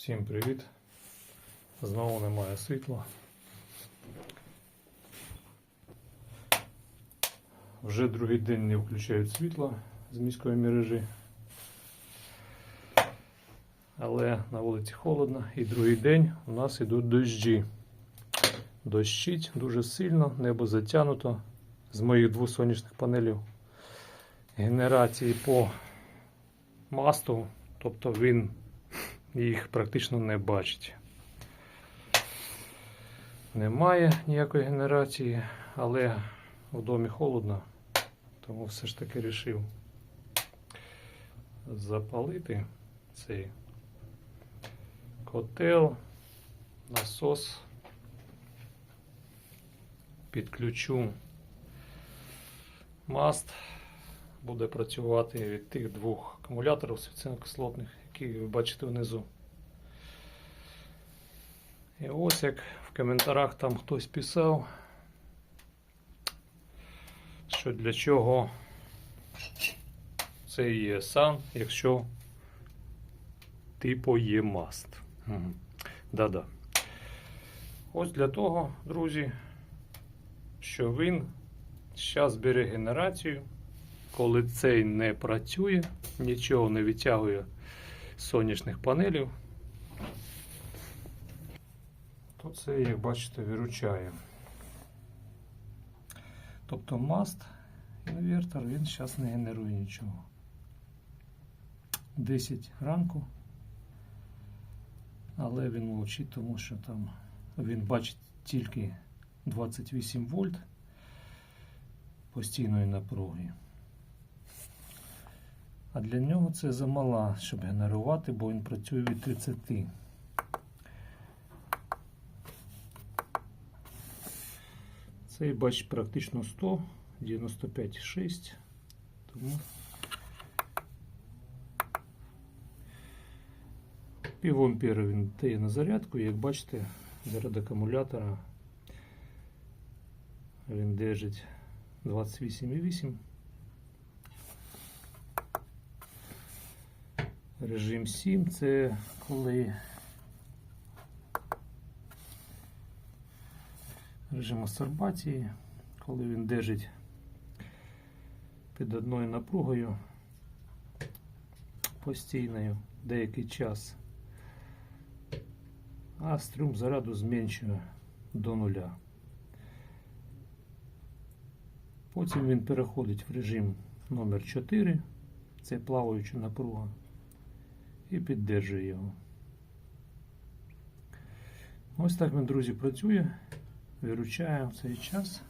Всім привіт. Знову немає світла. Вже другий день не включають світло з міської мережі. Але на вулиці холодно і другий день у нас йдуть дощі. Дощить дуже сильно, небо затягнуто. З моїх двох сонячних панелів генерації по масту, тобто він їх практично не бачить. Немає ніякої генерації, але в домі холодно, тому все ж таки вирішив запалити цей котел, насос, підключу маст, буде працювати від тих двох акумуляторів свіцинокислотних, які ви бачите внизу. І ось як в коментарях там хтось писав, що для чого це є сан, якщо типу є маст. Да-да. Ось для того, друзі, що він зараз бере генерацію, коли цей не працює, нічого не відтягує з сонячних панелів, то це, як бачите, виручає. Тобто маст інвертор він зараз не генерує нічого. 10 ранку, але він мовчить, тому що там він бачить тільки 28 вольт постійної напруги. А для нього це замала, щоб генерувати, бо він працює від 30. Цей бач практично 100, 95,6. Тому пів він дає на зарядку, як бачите, заряд акумулятора він держить 28,8. Режим 7 це коли режим мастурбації, коли він держить під одною напругою постійною деякий час, а струм заряду зменшує до нуля. Потім він переходить в режим номер 4 це плаваюча напруга, і піддержує його. Ось так він, друзі, працює, виручає в цей час.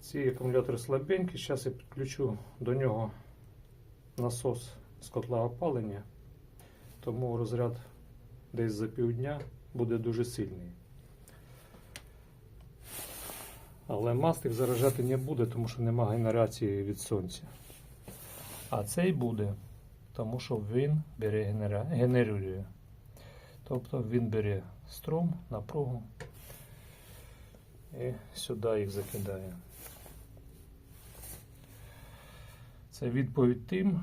Ці акумулятори слабенькі, зараз я підключу до нього насос з котла опалення, тому розряд десь за півдня буде дуже сильний. Але мастик заражати не буде, тому що нема генерації від сонця. А цей буде, тому що він бере генера... генерує. Тобто він бере струм, напругу і сюди їх закидає. Це відповідь тим,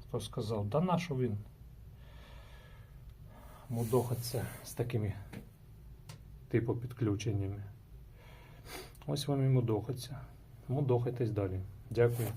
хто сказав, да на що він мудохаться з такими типу підключеннями. Ось вам і мудохаться. Мудохайтесь далі. Дякую.